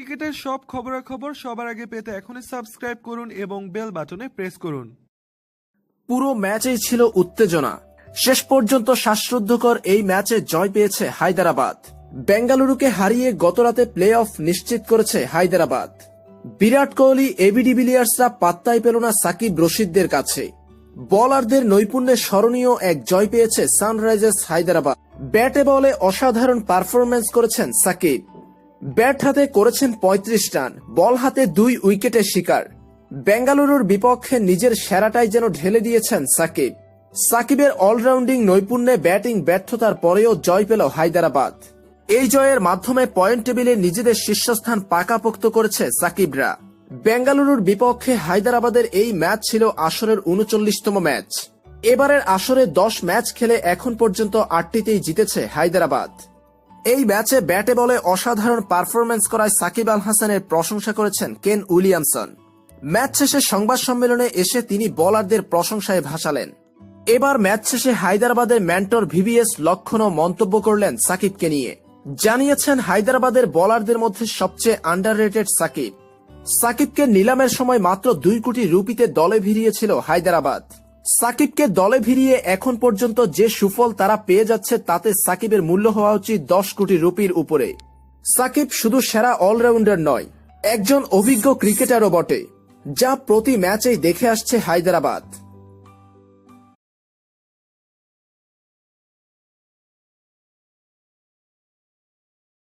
ক্রিকেটের সব খবরাখবর সবার আগে পেতে এখনই সাবস্ক্রাইব করুন এবং বেল বাটনে প্রেস করুন। পুরো ম্যাচেই ছিল উত্তেজনা। শেষ পর্যন্ত শ্বাসরুদ্ধকর এই ম্যাচে জয় পেয়েছে হায়দ্রাবাদ। বেঙ্গালুরুকে হারিয়ে গতরাতে প্লে অফ নিশ্চিত করেছে হায়দ্রাবাদ। বিরাট কোহলি এবি ডিভিলিয়ার্সরা পাত্তাই পেল না সাকিব রশিদদের কাছে। বলারদের নৈপুণ্যে স্মরণীয় এক জয় পেয়েছে সানরাইজার্স হায়দ্রাবাদ। ব্যাটে বলে অসাধারণ পারফরমেন্স করেছেন সাকিব। ব্যাট হাতে করেছেন ৩৫ রান, বল হাতে দুই উইকেটের শিকার। বেঙ্গালুরুর বিপক্ষে নিজের সেরাটাই যেন ঢেলে দিয়েছেন সাকিব। সাকিবের অলরাউন্ডিং নৈপুণ্যে ব্যাটিং ব্যর্থতার পরেও জয় পেল হায়দ্রাবাদ। এই জয়ের মাধ্যমে পয়েন্ট টেবিলে নিজেদের শীর্ষস্থান পাকাপোক্ত করেছে সাকিবরা। বেঙ্গালুরুর বিপক্ষে হায়দ্রাবাদের এই ম্যাচ ছিল আসরের উনচল্লিশতম ম্যাচ। এবারের আসরে দশ ম্যাচ খেলে এখন পর্যন্ত আটটিতেই জিতেছে হায়দ্রাবাদ। এই ম্যাচে ব্যাটে বলে অসাধারণ পারফরম্যান্স করায় সাকিব আল হাসানের প্রশংসা করেছেন কেন উইলিয়ামসন। ম্যাচ শেষে সংবাদ সম্মেলনে এসে তিনি বলারদের প্রশংসায় ভাসালেন। এবার ম্যাচ শেষে হায়দ্রাবাদের ম্যান্টর ভিভিএস লক্ষণও মন্তব্য করলেন সাকিবকে নিয়ে। জানিয়েছেন, হায়দ্রাবাদের বলারদের মধ্যে সবচেয়ে আন্ডাররেটেড সাকিব। সাকিবকে নিলামের সময় মাত্র দুই কোটি রুপিতে দলে ভিড়িয়েছিল হায়দ্রাবাদ। সাকিবকে দলে ভিড়িয়ে এখন পর্যন্ত যে সুফল তারা পেয়ে যাচ্ছে তাতে সাকিবের মূল্য হওয়া উচিত দশ কোটি রুপির উপরে। সাকিব শুধু সেরা অলরাউন্ডার নয়, একজন অভিজ্ঞ ক্রিকেটারও বটে, যা প্রতি ম্যাচেই দেখে আসছে হায়দ্রাবাদ।